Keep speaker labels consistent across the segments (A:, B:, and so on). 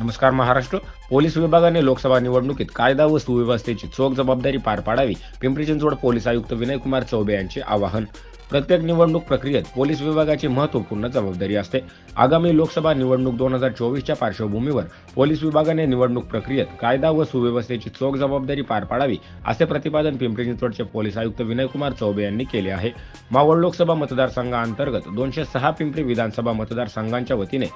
A: नमस्कार महाराष्ट्र. पोलीस विभागाने लोकसभा निवडणुकीत कायदा व सुव्यवस्थेची चोख जबाबदारी पार पाडावी पिंपरी चिंचवड पोलीस आयुक्त विनयकुमार चौबे यांचे आवाहन. प्रत्येक निवडणूक प्रक्रियेत पोलीस विभागाची महत्त्वपूर्ण जबाबदारी असते. आगामी लोकसभा निवडणूक दोन हजार चोवीसच्या पार्श्वभूमीवर पोलीस विभागाने निवडणूक प्रक्रियेत कायदा व सुव्यवस्थेची चोख जबाबदारी पार पाडावी असे प्रतिपादन पिंपरी चिंचवडचे पोलीस आयुक्त विनयकुमार चौबे यांनी केले आहे. मावळ लोकसभा मतदारसंघाअंतर्गत दोनशे सहा पिंपरी विधानसभा मतदारसंघांच्या वतीने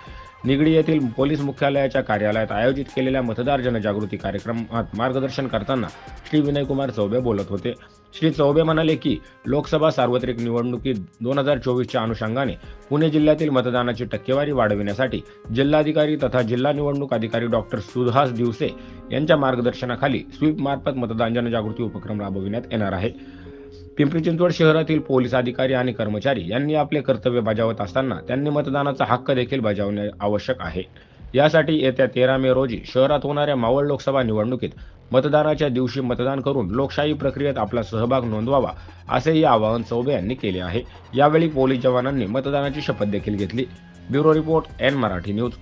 A: निगडी येथील पोलीस मुख्यालयाच्या कार्यालयात आयोजित केलेल्या मतदार जनजागृती कार्यक्रमात मार्गदर्शन करताना श्री विनयकुमार चौबे बोलत होते. श्री चौबे म्हणाले की लोकसभा सार्वत्रिक निवडणुकीत दोन हजार चोवीसच्या अनुषंगाने पुणे जिल्ह्यातील मतदानाची टक्केवारी वाढविण्यासाठी जिल्हाधिकारी तथा जिल्हा निवडणूक अधिकारी डॉक्टर सुहास दिवसे यांच्या मार्गदर्शनाखाली स्वीप मार्फत मतदान जनजागृती उपक्रम राबविण्यात येणार आहे. पिंपरी चिंचवड शहरातील पोलीस अधिकारी आणि कर्मचारी यांनी आपले कर्तव्य बजावत असताना त्यांनी मतदानाचा हक्क देखील बजावणे आवश्यक आहे. यासाठी येत्या तेरा मे रोजी शहरात होणाऱ्या मावळ लोकसभा निवडणुकीत मतदानाच्या दिवशी मतदान करून लोकशाही प्रक्रियेत आपला सहभाग नोंदवावा असेही आवाहन चौबे यांनी केले आहे. यावेळी पोलीस जवानांनी मतदानाची शपथ देखील घेतली. Bureau report N Marathi news.